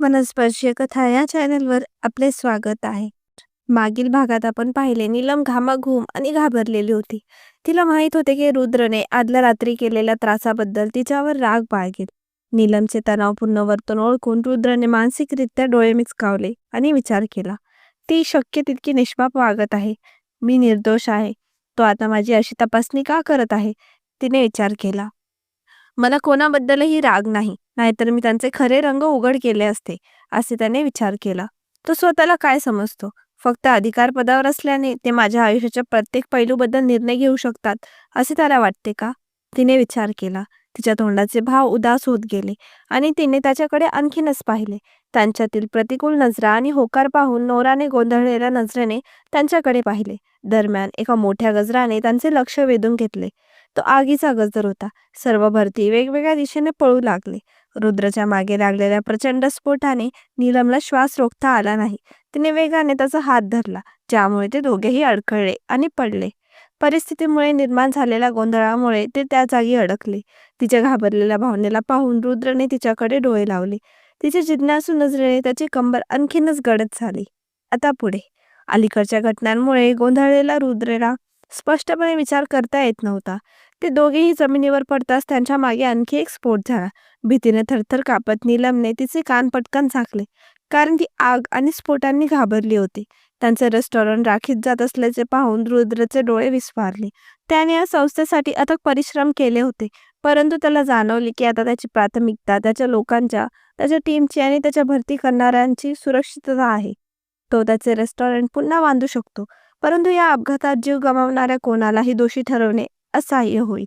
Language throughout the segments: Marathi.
वनस्पर्शीय कथा या चॅनलवर आपले स्वागत आहे. मागील भागात आपण पाहिले नीलम घामाघूम आणि घाबरलेली होती. तिला माहीत होते की रुद्रने आदल्या रात्री केलेल्या त्रासाबद्दल तिच्यावर राग बाळगेल. नीलमचे तणावपूर्ण वर्तन ओळखून रुद्रने मानसिकरित्या डोळे मिचकावले आणि विचार केला. ती शक्य तितकी निष्पाप वागत आहे. मी निर्दोष आहे. तो आता माझी अशी तपासणी का करत आहे? तिने विचार केला. मला कोणाबद्दलही राग नाही. नाहीतर मी त्यांचे खरे रंग उघड केले असते असे त्याने विचार केला. तो स्वतःला काय समजतो? फक्त अधिकार पदावर असल्याने ते माझ्या आयुष्याच्या प्रत्येक पैलूबद्दल निर्णय घेऊ शकतात असे त्याला वाटते का? तिने विचार केला. तिच्या तोंडाचे भाव उदास होत गेले आणि तिने त्याच्याकडे आणखीनच पाहिले. त्यांच्यातील प्रतिकूल नजरा आणि होकार पाहून नोराने गोंधळलेल्या नजरेने त्यांच्याकडे पाहिले. दरम्यान एका मोठ्या गजराने त्यांचे लक्ष वेधून घेतले. तो आगीचा गजर होता. सर्व भरती वेगवेगळ्या दिशेने पळू लागले. रुद्रच्या मागे लागलेल्या प्रचंड स्फोटाने नीलमला श्वास रोखता आला नाही. तिने वेगाने त्याचा हात धरला ज्यामुळे ते दोघेही अडखळले आणि पडले. परिस्थितीमुळे निर्माण झालेल्या गोंधळामुळे ते त्या जागी अडकले. तिच्या घाबरलेल्या भावनेला पाहून रुद्रने तिच्याकडे डोळे लावले. तिच्या जिज्ञासू नजरेने त्याची कंबर आणखीनच गडद झाली. आता पुढे. अलीकडच्या घटनांमुळे गोंधळलेला रुद्रेला स्पष्टपणे विचार करता येत नव्हता. ते दोघेही जमिनीवर पडताच त्यांच्या मागे आणखी एक स्फोट झाला. भीतीने थरथर कापत नीलमने तिचे कान पटकन झाकले कारण ती आग आणि स्फोटांनी घाबरली होती. त्यांचे रेस्टॉरंट राखीत जात असल्याचे पाहून रुद्रचे डोळे विस्फारले. त्याने या संस्थेसाठी अथक परिश्रम केले होते परंतु त्याला जाणवले की आता त्याची प्राथमिकता त्याच्या लोकांच्या त्याच्या टीमची आणि त्याच्या भरती करणाऱ्यांची सुरक्षितता आहे. तो त्याचे रेस्टॉरंट पुन्हा बांधू शकतो परंतु या अपघातात जीव गमावणाऱ्या कोणालाही दोषी ठरवणे असह्य होईल.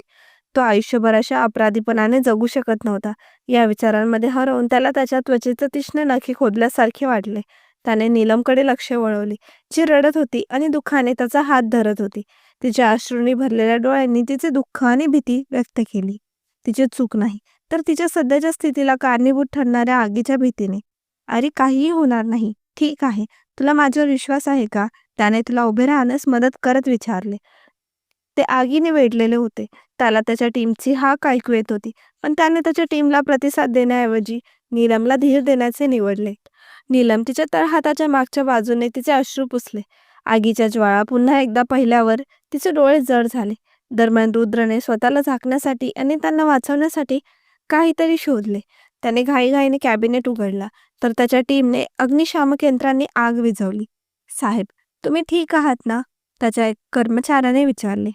तो आयुष्यभर अशा अपराधीपणाने जगू शकत नव्हता. या विचारांमध्ये हरवून त्याला त्याच्या त्वचेचं तीक्ष्ण नखी खोदल्यासारखे वाटले. त्याने नीलमकडे लक्ष वळवले. जी रडत होती आणि दुःखाने त्याचा हात धरत होती. तिच्या अश्रूंनी भरलेल्या डोळ्यांनी तिचे दुःख आणि भीती व्यक्त केली. तिची चूक नाही तर तिच्या सध्याच्या स्थितीला कारणीभूत ठरणाऱ्या आगीच्या भीतीने. अरे काहीही होणार नाही. ठीक आहे. तुला माझ्यावर विश्वास आहे का? त्याने तुला उभे राहण्यास मदत करत विचारले. ते आगीने वेढलेले होते. त्याला त्याच्या टीमची हाक ऐकू येत होती. पण त्याने त्याच्या टीमला प्रतिसाद देण्याऐवजी नीलमला धीर देण्याचे निवडले. नीलम तिच्या तळहाताच्या मागच्या बाजूने तिचे अश्रू पुसले. आगीच्या ज्वाळा पुन्हा एकदा पहिल्यावर तिचे डोळे जड झाले. दरम्यान रुद्रने स्वतःला झाकण्यासाठी आणि त्यांना वाचवण्यासाठी काहीतरी शोधले. त्याने घाईघाईने कॅबिनेट उघडला तर त्याच्या टीमने अग्निशामक यंत्रांनी आग विझवली. साहेब तुम्ही ठीक आहात ना? त्याच्या एक कर्मचाऱ्याने विचारले.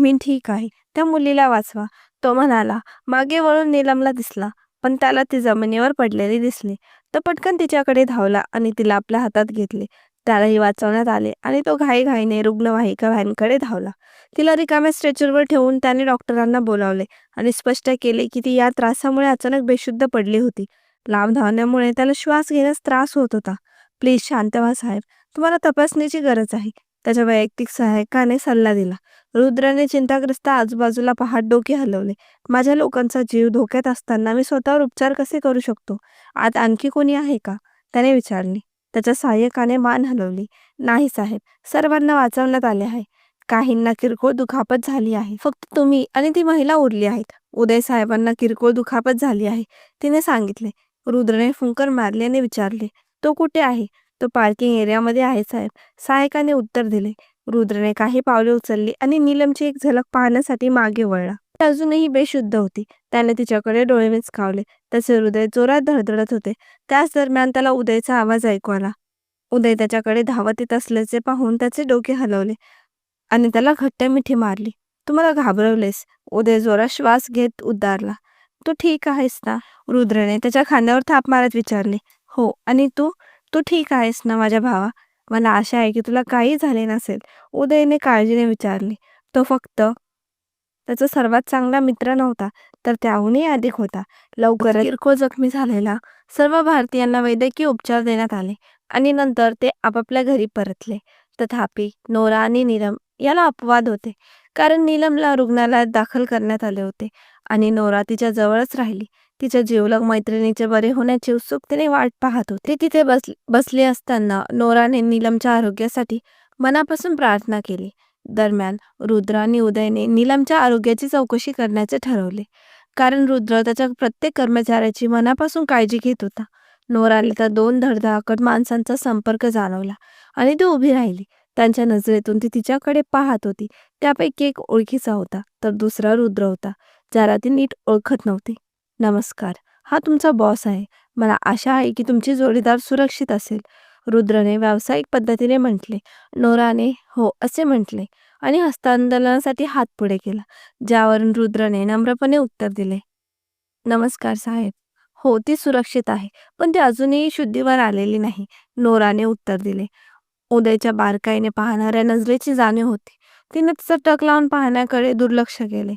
मी ठीक आहे. त्या मुलीला वाचवा. तो म्हणाला मागे वळून नीलमला दिसला पण त्याला ती जमिनीवर पडलेली दिसली. तो पटकन तिच्याकडे धावला आणि तिला आपल्या हातात घेतले. त्यालाही वाचवण्यात आले आणि तो घाईघाईने रुग्णवाहिका व्हॅनकडे धावला. तिला रिकाम्या स्ट्रेचरवर ठेवून त्याने डॉक्टरांना बोलावले आणि स्पष्ट केले की ती या त्रासामुळे अचानक बेशुद्ध पडली होती. लांब धावण्यामुळे त्याला श्वास घेण्यास त्रास होत होता. प्लीज शांत व्हा साहेब. तुम्हाला तपासण्याची गरज आहे. त्याच्या वैयक्तिक सहाय्यकाने सल्ला दिला. रुद्राने चिंताग्रस्त आजूबाजूला पहाट डोके हलवले. माझ्या लोकांचा जीव धोक्यात असताना मी स्वतःवर उपचार कसे करू शकतो? आत आणखी कोणी आहे का? त्याने विचारले. त्याच्या सहाय्यकाने मान हलवली. नाही साहेब सर्वांना वाचवण्यात आले आहे. काहींना किरकोळ दुखापत झाली आहे. फक्त तुम्ही आणि ती महिला उरली आहेत. उदय साहेबांना किरकोळ दुखापत झाली आहे तिने सांगितले. रुद्रने फुंकर मारल्याने विचारले तो कुठे आहे? तो पार्किंग एरियामध्ये आहे साहेब. सहायकाने उत्तर दिले. रुद्रने काही पावले उचलली आणि नीलमची एक झलक पाहण्यासाठी मागे वळला. ती अजूनही बेशुद्ध होती. त्याने तिच्याकडे डोळे विचकावले. त्याचे हृदय जोरात धडधडत होते. त्याच दरम्यान त्याला उदयचा आवाज ऐकू आला. उदय त्याच्याकडे धावत येत असल्याचे पाहून त्याचे डोके हलवले आणि त्याला घट्ट मिठी मारली. तू मला घाबरवलेस. उदय जोरात श्वास घेत उद्गारला तू ठीक आहेस ना? रुद्रने त्याच्या खांद्यावर थाप मारत विचारले. हो. आणि तू? तू ठीक आहेस ना माझ्या भावा? मला आशा आहे की तुला काही झाले नसेल. उदयने काळजीने विचारले. तो फक्त त्याचा सर्वात चांगला मित्र नव्हता तर त्याहूनही अधिक होता. लवकरच किरकोळ जखमी झालेला सर्व भारतीयांना वैद्यकीय उपचार देण्यात आले आणि नंतर ते आपापल्या घरी परतले. तथापि नोरा आणि नीलम याला अपवाद होते कारण नीलमला रुग्णालयात दाखल करण्यात आले होते आणि नोरा तिच्या जवळच राहिली. तिच्या जीवलग मैत्रिणीचे बरे होण्याची उत्सुकतेने वाट पाहत होती. तिथे बस बसली असताना नोराने नीलमच्या आरोग्यासाठी मनापासून प्रार्थना केली. दरम्यान रुद्र आणि उदयने नीलमच्या आरोग्याची चौकशी करण्याचे ठरवले. कारण रुद्र त्याच्या प्रत्येक कर्मचाऱ्याची मनापासून काळजी घेत होता. नोराला त्या दोन धडधाकट माणसांचा संपर्क जाणवला आणि ती उभी राहिली. त्यांच्या नजरेतून ती तिच्याकडे पाहत होती. त्यापैकी एक ओळखीचा होता तर दुसरा रुद्र होता ज्याला ती नीट ओळखत नव्हती. नमस्कार. हा तुमचा बॉस आहे. मला आशा आहे की तुमची जोडीदार सुरक्षित असेल. रुद्रने व्यावसायिक पद्धतीने म्हटले. नोराने हो असे म्हटले. आणि हस्तांदोलनासाठी हात पुढे केला ज्यावरून रुद्रने नम्रपणे उत्तर दिले. नमस्कार साहेब. हो ती सुरक्षित आहे पण ती अजूनही शुद्धीवर आलेली नाही नोराने उत्तर दिले. उदयच्या बारकाईने पाहणाऱ्या नजरेची जाणीव होती. तिने तिचा टक लावून पाहण्याकडे दुर्लक्ष केले.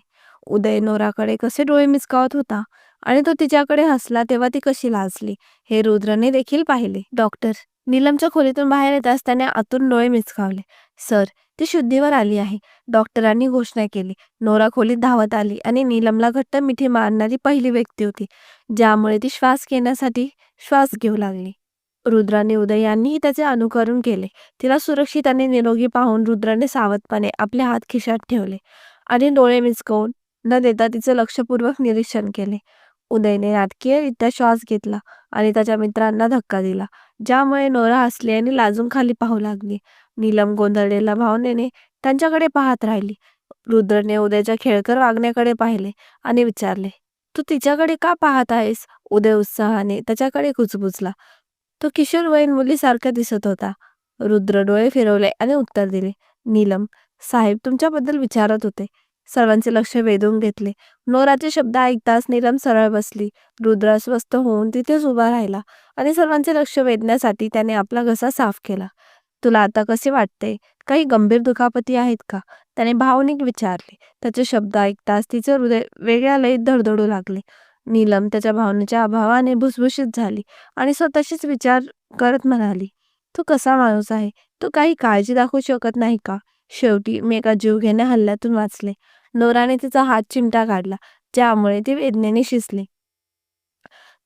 उदय नोराकडे कसे डोळे मिचकावत होता. आणि तो तिच्याकडे हसला तेव्हा ती कशी लाजली. हे रुद्रने देखील पाहिले. डॉक्टर नीलमच्या खोलीतून बाहेर येताच त्याने आतून डोळे मिचकावले सर ती शुद्धीवर आली आहे. डॉक्टरांनी घोषणा केली. नोरा खोलीत धावत आली आणि नीलमला घट्ट मिठी मारणारी पहिली व्यक्ती होती ज्यामुळे ती श्वास घेण्यासाठी श्वास घेऊ लागली. रुद्राने उदय यांनीही त्याचे अनुकरण केले. तिला सुरक्षित आणि निरोगी पाहून रुद्राने सावधपणे आपले हात खिशात ठेवले आणि डोळे मिचकवून न देता तिचे लक्षपूर्वक निरीक्षण केले. उदयने नाटकीयरित्या श्वास घेतला आणि त्याच्या मित्रांना धक्का दिला ज्यामुळे नोरा हसली आणि लाजून खाली पाहू लागली. नीलम गोंधळलेल्या भावनेने त्यांच्याकडे पाहत राहिली. रुद्रने उदयच्या खेळकर वागण्याकडे पाहिले आणि विचारले तू तिच्याकडे का पाहत आहेस? उदय उत्साहाने त्याच्याकडे कुचबुचला तो किशोरवयीन मुलीसारखा दिसत होता. रुद्र डोळे फिरवले आणि उत्तर दिले नीलम साहेब तुमच्याबद्दल विचारत होते. सर्वांचे लक्ष वेधून घेतले. नोराचे शब्द ऐकताच नीलम सरळ बसली. रुद्र अस्वस्थ होऊन तिथेच उभा राहिला आणि सर्वांचे लक्ष वेधण्यासाठी त्याने आपला घसा साफ केला. तुला आता कसे वाटते? काही गंभीर दुखापती आहेत का? त्याने भावनिक विचारले. त्याचे शब्द ऐकताच तिचे हृदय वेगळ्या लयीत धडधडू लागले. नीलम त्याच्या भावनेच्या अभावाने भुसभुशीत झाली आणि स्वतःशीच विचार करत म्हणाली तू कसा माणूस आहे? तू काही काळजी दाखवू शकत नाही का? शेवटी मी एका जीवघेण्या हल्ल्यातून वाचले. नोराने तिचा हात चिमटा काढला ज्यामुळे ती वेदनेने शिसली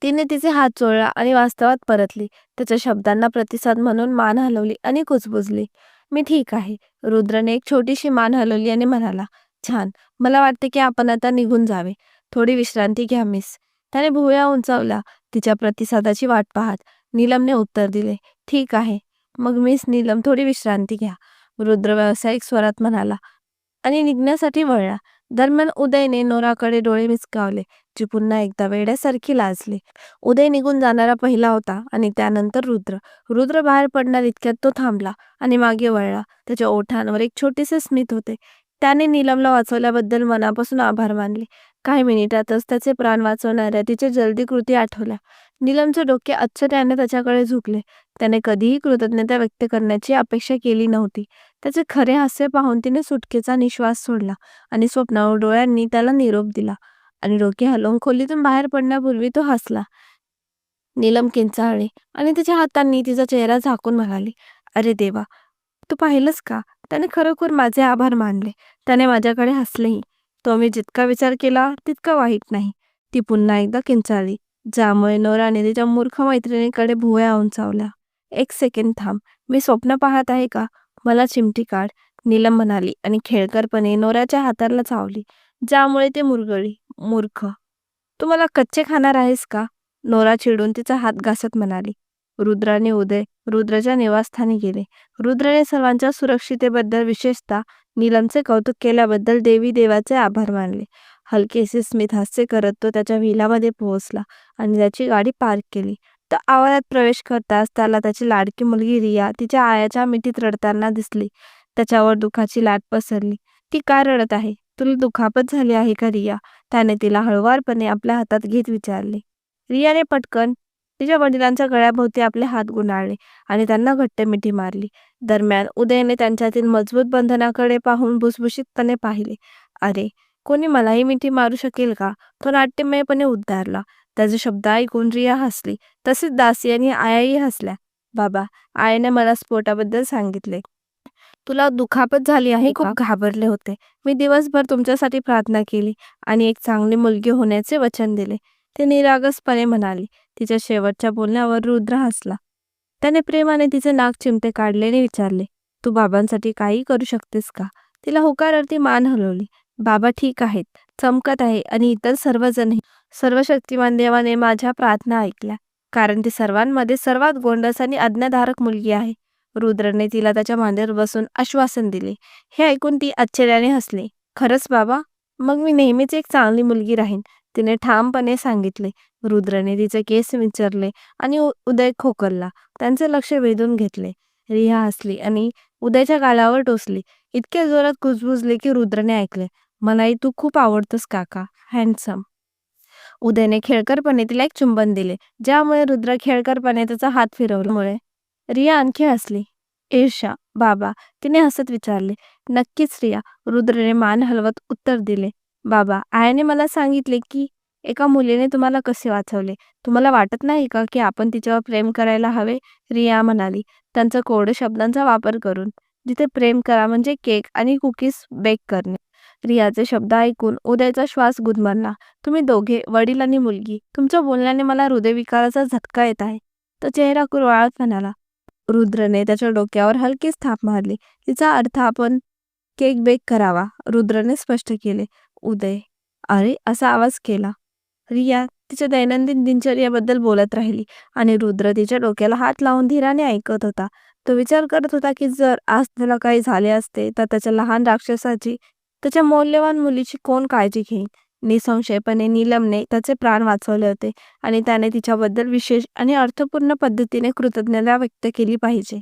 तिने तिचे हात चोळला आणि वास्तवात परतली. त्याच्या शब्दांना प्रतिसाद म्हणून मान हलवली आणि कुचबुजली मी ठीक आहे. रुद्रने एक छोटीशी मान हलवली आणि म्हणाला छान. मला वाटते की आपण आता निघून जावे. थोडी विश्रांती घ्या मिस. त्याने भुवया उंचावला. तिच्या प्रतिसादाची वाट पाहत नीलमने उत्तर दिले ठीक आहे. मग मिस नीलम थोडी विश्रांती घ्या. रुद्र व्यावसायिक स्वरात म्हणाला आणि निघण्यासाठी वळला. दरम्यान उदयने नोराकडे डोळे मिचकावले जी पुन्हा एकदा वेड्यासारखी लाजली. उदय निघून जाणारा पहिला होता आणि त्यानंतर रुद्र. रुद्र बाहेर पडणार इतक्यात तो थांबला आणि मागे वळला. त्याच्या ओठांवर एक छोटेसे स्मित होते. त्याने नीलमला वाचवल्याबद्दल मनापासून आभार मानले. काही मिनिटातच त्याचे प्राण वाचवणाऱ्या तिच्या जलदी कृती आठवल्या. नीलमचे डोके आश्चर्याने त्याच्याकडे झुकले. त्याने कधीही कृतज्ञता व्यक्त करण्याची अपेक्षा केली नव्हती. त्याचे खरे हास्य पाहून तिने सुटकेचा निश्वास सोडला आणि स्वप्नावर डोळ्यांनी त्याला निरोप दिला आणि डोके हलवून खोलीतून बाहेर पडण्यापूर्वी तो हसला. नीलम किंचाळली आणि तिच्या हातांनी तिचा चेहरा झाकून म्हणाली अरे देवा तू पाहिलंस का? त्याने खरोखर माझे आभार मानले. त्याने माझ्याकडे हसलेही. तो मी जितका विचार केला तितका वाईट नाही. ती पुन्हा एकदा किंचाळली. ज्यामुळे नोराने तिच्या मूर्ख मैत्रिणीकडे भुवया उंचावल्या एक सेकंड थांब. मी स्वप्न पाहत आहे का? मला चिमटी काढ नीलम म्हणाली आणि खेळकरपणे नोराच्या हाताला चावली. ज्यामुळे ते मुरगळी मूर्ख तू मला कच्चे खाणार आहेस का? नोरा चिडून तिचा हात घासत म्हणाली. रुद्राने उदय रुद्रच्या निवासस्थानी गेले. रुद्रने सर्वांच्या सुरक्षितेबद्दल विशेषतः नीलमचे कौतुक केल्याबद्दल देवी देवाचे आभार मानले. हलकेसे स्मित हास्य करत तो त्याच्या व्हिलामध्ये पोहोचला आणि त्याची गाडी पार्क केली. तो आवारात प्रवेश करताच त्याला त्याची लाडकी मुलगी रिया तिच्या आयाच्या मिठीत रडताना दिसली. त्याच्यावर दुखाची लाट पसरली. ती का रडत आहे? तुला दुखापत झाली आहे का रिया? त्याने तिला हळुवारपणे आपल्या हातात घेत विचारले. रियाने पटकन तिच्या वडिलांच्या गळ्याभोवती आपले हात गुंडाळले आणि त्यांना घट्ट मिठी मारली. दरम्यान उदयने त्यांच्यातील मजबूत बंधनाकडे पाहून भुसभुशीतपणे पाहिले. अरे कोणी मलाही मिठी मारू शकेल का तो नाट्यमयपणे उद्गारला त्याचे शब्द ऐकून रिया हसली. तसेच दासी आणि आयाही हसल्या. बाबा आयाने मला स्फोटाबद्दल सांगितले. तुला दुखापत झाली आहे खूप घाबरले होते. मी दिवसभर तुमच्यासाठी प्रार्थना केली आणि एक चांगली मुलगी होण्याचे वचन दिले. ते निरागसपणे म्हणाली. तिच्या शेवटच्या बोलण्यावर रुद्र हसला. त्याने प्रेमाने तिचे नाक चिमटे काढलेने विचारले तू बाबांसाठी काही करू शकतेस का तिला होकारार्थी मान हलवली. बाबा ठीक आहेत. चमकत आहे आणि इतर सर्वजणही सर्व शक्तिमान देवाने माझ्या प्रार्थना ऐकल्या. कारण ती सर्वांमध्ये सर्वात गोंडस आणि आज्ञाधारक मुलगी आहे रुद्रने तिला त्याच्या मांडीवर बसून आश्वासन दिले. हे ऐकून ती आश्चर्याने हसली. खरंच बाबा मग मी नेहमीच एक चांगली मुलगी राहीन. तिने ठामपणे सांगितले. रुद्रने तिचे केस विचारले आणि उदय खोकलला. त्यांचे लक्ष वेधून घेतले. रिया हसली आणि उदयच्या गालावर टोचली. इतक्या जोरात कुजबुजले की रुद्रने ऐकले मलाही तू खूप आवडतोस काका. हँडसम उदयने खेळकरपणे तिला एक चुंबन दिले ज्यामुळे रुद्र खेळकरपणे त्याचा हात फिरवल्यामुळे. रिया आणखी हसली. ईर्षा बाबा तिने हसत विचारले. नक्कीच रिया रुद्रने मान हलवत उत्तर दिले. बाबा आयाने मला सांगितले की एका मुलीने तुम्हाला कसे वाचवले? तुम्हाला वाटत नाही का की आपण तिच्यावर प्रेम करायला हवे? रिया म्हणाली त्यांचा कोड शब्दांचा वापर करून. जिथे प्रेम करा म्हणजे केक आणि कुकीज बेक करणे. रियाचे शब्द ऐकून उदयचा श्वास गुदमरला तुम्ही दोघे वडील आणि मुलगी तुमच्या बोलण्याने मला हृदयविकाराचा झटका येत आहे. तो चेहरा कुरवाळत म्हणाला रुद्रने त्याच्या डोक्यावर हलकीच थाप मारली. तिचा अर्थ आपण केक बेक करावा रुद्रने स्पष्ट केले. उदय. अरे असा आवाज केला. रिया तिच्या दैनंदिन दिनचर्याबद्दल बोलत राहिली आणि रुद्र तिच्या डोक्याला हात लावून धीराने ऐकत होता. तो विचार करत होता की जर आज त्याला काही झाले असते तर त्याच्या लहान राक्षसाची त्याच्या मौल्यवान मुलीची कोण काळजी घेईन? निसंशयपणे नीलमने त्याचे प्राण वाचवले होते आणि त्याने तिच्याबद्दल विशेष आणि अर्थपूर्ण पद्धतीने कृतज्ञता व्यक्त केली पाहिजे.